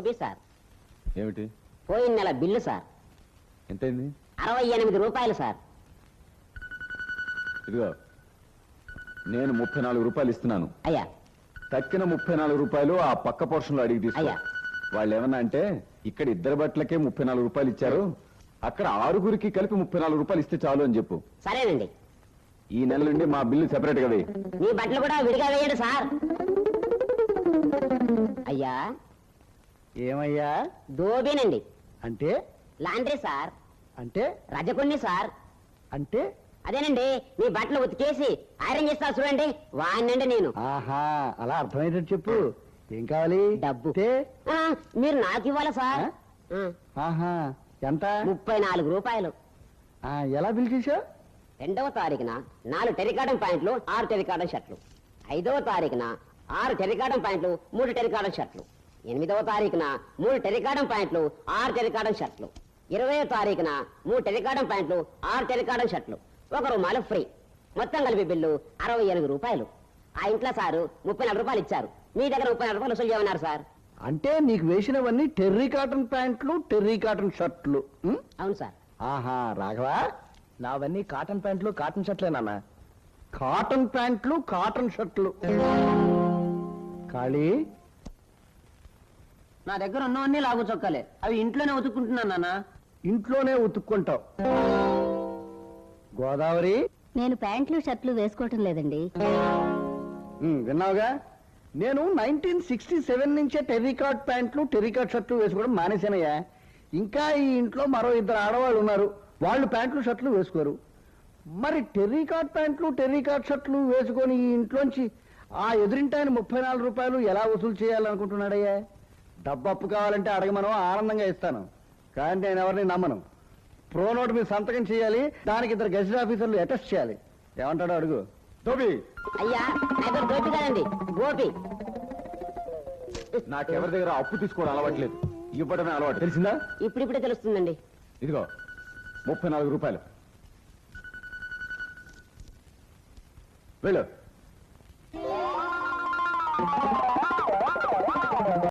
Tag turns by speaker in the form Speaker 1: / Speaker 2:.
Speaker 1: Gopi sir.
Speaker 2: ఏమిటి?
Speaker 1: పోయిన నెల బిల్లు సార్.
Speaker 2: ఎంతైంది?
Speaker 1: అరవై ఎనిమిది రూపాయలు సార్.
Speaker 2: ఇదిగో నేను ముప్పై నాలుగు రూపాయలు ఇస్తున్నాను.
Speaker 1: అయ్యా.
Speaker 2: తక్కిన ముప్పై నాలుగు రూపాయలు ఆ పక్క పోర్షన్లో అడిగి తీసుకో.
Speaker 1: అయ్యా.
Speaker 2: వాళ్ళు ఏమన్నా అంటే ఇక్కడ ఇద్దరు బట్టలకే ముప్పై నాలుగు రూపాయలు ఇచ్చారు. అక్కడ ఆరుగురికి కలిపి ముప్పై నాలుగు రూపాయలు ఇస్తే చాలు అని చెప్పు.
Speaker 1: సరేనండి.
Speaker 2: ఈ నెల నుండి మా బిల్లు సెపరేట్ వేయి.
Speaker 1: మీ బట్టలు కూడా విడిగా వేయండి సార్. అయ్యా.
Speaker 3: ఏమయ్యా?
Speaker 1: దోబేనండి
Speaker 3: అంటే?
Speaker 1: Laundry sir.
Speaker 3: అంటే?
Speaker 1: రజకుణ్ణి సార్.
Speaker 3: అంటే?
Speaker 1: అదేనండి మీ బట్టలు ఉతికేసి ఐరన్ చేస్తా చూడండి వాడినండి నేను.
Speaker 3: ఆహా అలా అర్థమయ్యేటట్టు చెప్పు. ఏం కావాలి?
Speaker 1: డబ్బు.
Speaker 3: తే?
Speaker 1: ఆ, మీరు నాకు ఇవ్వాలి సార్? ఆ,
Speaker 3: ఆహా ఎంత?
Speaker 1: ముప్పై నాలుగు రూపాయలు.
Speaker 3: ఆ, ఎలా బిల్ చేశావు?
Speaker 1: రెండవ తారీఖున నాలుగు టెరికాటం ప్యాంట్లు ఆరు టెరికాటం షర్ట్లు. ఐదవ తారీఖున ఆరు టెరికాటం ప్యాంట్లు మూడు టెరికాటం షర్ట్లు. ఎనిమిదవ తారీఖున మూడు టెరికాటం ప్యాంట్లు ఆరు టెరికాటం షర్ట్లు. ఇరవై తారీఖున మూడు టెరికాటం ప్యాంట్లు ఆరు టెరికాటం షర్ట్లు. ఒక రుమాలు ఫ్రీ. మొత్తం కలిపి బిల్లు అరవై ఎనిమిది రూపాయలు. ఆ ఇంట్లో సారు ముప్పై నాలుగు రూపాయలు ఇచ్చారు. మీ దగ్గర ముప్పై నాలుగు రూపాయలు వసూలు చేయమన్నారు సార్.
Speaker 3: అంటే నీకు వేసినవన్నీ టెర్రీ కాటన్ ప్యాంట్లు టెర్రీ కాటన్ షర్ట్లు?
Speaker 1: అవును సార్.
Speaker 3: ఆహా రాఘవా నావన్నీ కాటన్ ప్యాంట్లు కాటన్ షర్ట్లేనా కాటన్ ప్యాంట్లు కాటన్ షర్ట్లు. ఖాళీ?
Speaker 1: నా దగ్గర ఉన్నవన్నీ లాగు చొక్కాలే. అవి ఇంట్లోనే ఉతుక్కుంటున్నాను నాన్న.
Speaker 3: ఇంట్లోనే ఉతుక్కుంటావు. గోదావరి?
Speaker 4: నేను ప్యాంట్లు షర్ట్లు వేసుకోవటం లేదండి.
Speaker 3: విన్నావుగా? నేను నైన్టీన్ సిక్స్టీ సెవెన్ నుంచే టెర్రికాట్ ప్యాంట్లు టెర్రికాట్ షర్ట్లు వేసుకోవడం మానేశానయ్యా. ఇంకా ఈ ఇంట్లో మరో ఇద్దరు ఆడవాళ్ళు ఉన్నారు. వాళ్ళు ప్యాంట్లు షర్ట్లు వేసుకోరు. మరి టెర్రికాట్ ప్యాంట్లు టెర్రికాట్ షర్ట్లు వేసుకొని ఈ ఇంట్లోంచి ఆ ఎదురింటాయన ముప్పై నాలుగు రూపాయలు ఎలా వసూలు చేయాలనుకుంటున్నాడయ్యా? డబ్బు అప్పు కావాలంటే అడగమను ఆనందంగా ఇస్తాను. కానీ నేను ఎవరిని నమ్మను. ప్రో నోట్ మీద సంతకం చేయాలి దానికి ఇద్దరు గెజిట్ ఆఫీసర్లు అటెస్ట్ చేయాలి. ఏమంటాడో అడుగు. తోబి
Speaker 1: అయ్యా నా దగ్గర గోపి కాదండి గోపి!
Speaker 2: నాకెవరి దగ్గర అప్పు తీసుకోవడం అలవాట్లేదు. ఇవ్వడమే అలవాటు. తెలిసిందా?
Speaker 1: ఇప్పుడిప్పుడే తెలుస్తుందండి.
Speaker 2: ఇదిగో ముప్పై నాలుగు రూపాయలు. వెళ్ళు.